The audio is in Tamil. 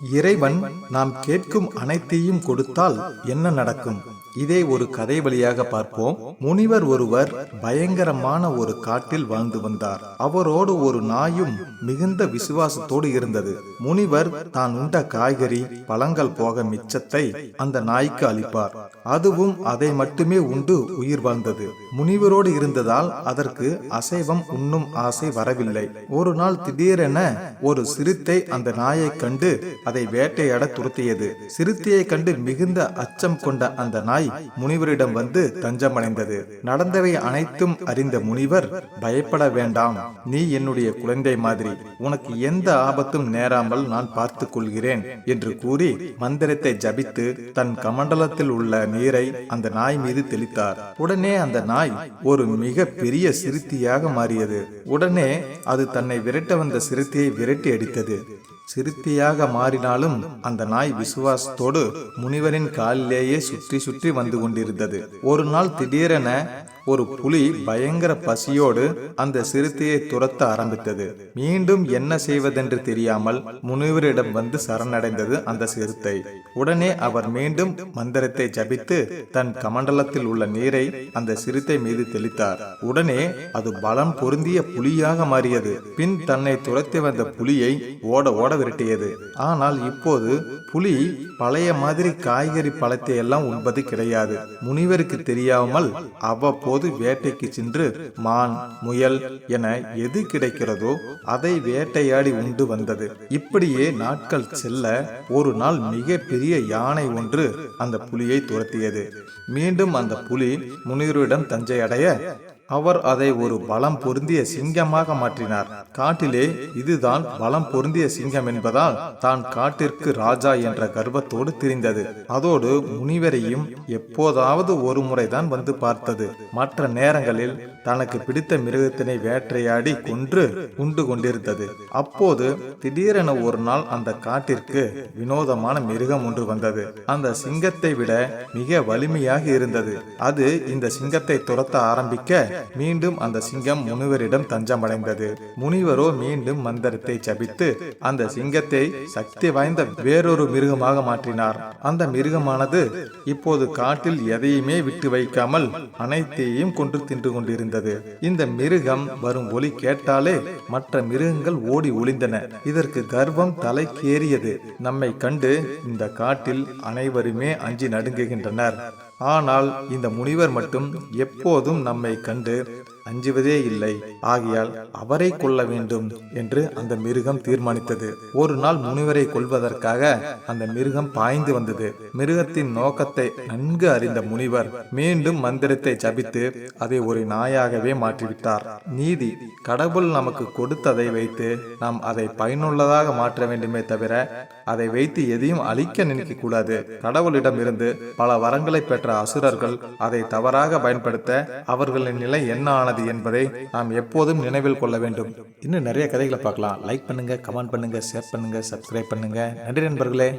இறைவன் நாம் கேட்கும் அனைத்தையும் கொடுத்தால் என்ன நடக்கும்? இதை ஒரு கதை வழியாக பார்ப்போம். முனிவர் ஒருவர் பயங்கரமான ஒரு காட்டில் வாழ்ந்து வந்தார். அவரோடு ஒரு நாயும் மிகுந்த விசுவாசத்தோடு இருந்தது. முனிவர் தான் உண்ட காய்கறி பழங்கள் போக மிச்சத்தை அந்த நாய்க்கு அளிப்பார். அதுவும் அதை மட்டுமே உண்டு உயிர் வாழ்ந்தது. முனிவரோடு இருந்ததால் அதற்கு அசைவம் உண்ணும் ஆசை வரவில்லை. ஒரு நாள் திடீரென ஒரு சிறுத்தை அந்த நாயை கண்டு அதை வேட்டையாட துரத்தியது. சிறுத்தையை கண்டு மிகுந்த அச்சம் கொண்ட அந்த நாய் முனிவரிடம் வந்து தஞ்சமடைந்தது. நடந்தவை அனைத்தும் அறிந்த முனிவர் பயப்பட வேண்டாம். நீ என்னுடைய குழந்தை மாதிரி. உனக்கு எந்த ஆபத்தும் நேராமல் நான் பார்த்துக் கொள்கிறேன் என்று கூறி மந்திரத்தை ஜபித்து தன் கமண்டலத்தில் உள்ள நீரை அந்த நாய் மீது தெளித்தார். உடனே அந்த நாய் ஒரு மிக பெரிய சிறுத்தியாக மாறியது. உடனே அது தன்னை விரட்ட வந்த சிறுத்தையை விரட்டி அடித்தது. சிறுத்தையாக மாறினாலும் அந்த நாய் விசுவாசத்தோடு முனிவரின் காலிலேயே சுற்றி சுற்றி வந்து கொண்டிருந்தது. ஒரு நாள் திடீரென ஒரு புலி பயங்கர பசியோடு அந்த சிறுத்தையை துரத்த ஆரம்பித்தது. மீண்டும் என்ன செய்வதென்று தெரியாமல் முனிவரிடம் வந்து சரணடைந்தது அந்த சிறுத்தை. உடனே அவர் மீண்டும் மந்திரத்தை ஜபித்து தன் கமண்டலத்தில் உள்ள நீரை அந்த சிறுத்தை மீது தெளித்தார். உடனே அது பலம் பொருந்திய புலியாக மாறியது. பின் தன்னை துரத்தி வந்த புலியை ஓட ஓட விரட்டியது. ஆனால் இப்போது புலி பழைய மாதிரி காய்கறி பழத்தை எல்லாம் உண்பது கிடையாது. முனிவருக்கு தெரியாமல் அவ்வப்போது வேட்டைக்கு சென்று மான் முயல் என எது கிடைக்கிறதோ அதை வேட்டையாடி உண்டு வந்தது. இப்படியே நாட்கள் செல்ல ஒரு நாள் மிக பெரிய யானை ஒன்று அந்த புலியை துரத்தியது. மீண்டும் அந்த புலி முனிவரிடம் தஞ்சை அடைய அவர் அதை ஒரு பலம் பொருந்திய சிங்கமாக மாற்றினார். காட்டிலே இதுதான் பலம் பொருந்திய சிங்கம் என்பதால் தான் காட்டிற்கு ராஜா என்ற கர்வத்தோடு திரிந்தது. அதோடு முனிவரையும் எப்போதாவது ஒரு முறைதான் வந்து பார்த்தது. மற்ற நேரங்களில் தனக்கு பிடித்த மிருகத்தினை வேட்டையாடி கொன்று உண்டு கொண்டிருந்தது. அப்போது திடீரென ஒரு நாள் அந்த காட்டிற்கு வினோதமான மிருகம் ஒன்று வந்தது. அந்த சிங்கத்தை விட மிக வலிமையாக இருந்தது. அது இந்த சிங்கத்தை துரத்த ஆரம்பிக்க மீண்டும் அந்த சிங்கம் முனிவரிடம் தஞ்சமடைந்தது. முனிவரோ மீண்டும் மந்திரத்தை ஜபித்து அந்த சிங்கத்தை சக்தி வாய்ந்த வேறொரு மிருகமாக மாற்றினார். அந்த மிருகமானது இப்போது காட்டில் எதையுமே விட்டு வைக்காமல் அனைத்தையும் கொன்று தின்று கொண்டிருந்தது. இந்த மிருகம் வரும் ஒலி கேட்டாலே மற்ற மிருகங்கள் ஓடி ஒளிந்தன. இதற்கு கர்வம் தலைக்கேறியது. நம்மை கண்டு இந்த காட்டில் அனைவருமே அஞ்சி நடுங்குகின்றனர். ஆனால் இந்த முனிவர் மட்டும் எப்போதும் நம்மை கண்டு அஞ்சுவதே இல்லை. ஆகையால் அவரை கொல்ல வேண்டும் என்று அந்த மிருகம் தீர்மானித்தது. ஒரு நாள் முனிவரை கொல்வதற்காக அந்த மிருகம் பாய்ந்து வந்தது. மிருகத்தின் நோக்கத்தை நன்கு அறிந்த முனிவர் மீண்டும் மந்திரத்தை ஜபித்து அதை ஒரு நாயாகவே மாற்றிவிட்டார். நீதி கடவுள் நமக்கு கொடுத்ததை வைத்து நாம் அதை பயனுள்ளதாக மாற்ற வேண்டுமே தவிர அதை வைத்து எதையும் அழிக்க நினைக்க கூடாது கடவுளிடம் இருந்து பல வரங்களை பெற்ற அசுரர்கள் அதை தவறாக பயன்படுத்த அவர்களின் நிலை என்ன ஆனது என்பதை நாம் எப்போதும் நினைவில் கொள்ள வேண்டும். இன்னும் நிறைய கதைகளை பார்க்கலாம். லைக் பண்ணுங்க கமெண்ட் பண்ணுங்க ஷேர் பண்ணுங்க சப்ஸ்கிரைப் பண்ணுங்க. நன்றி நண்பர்களே.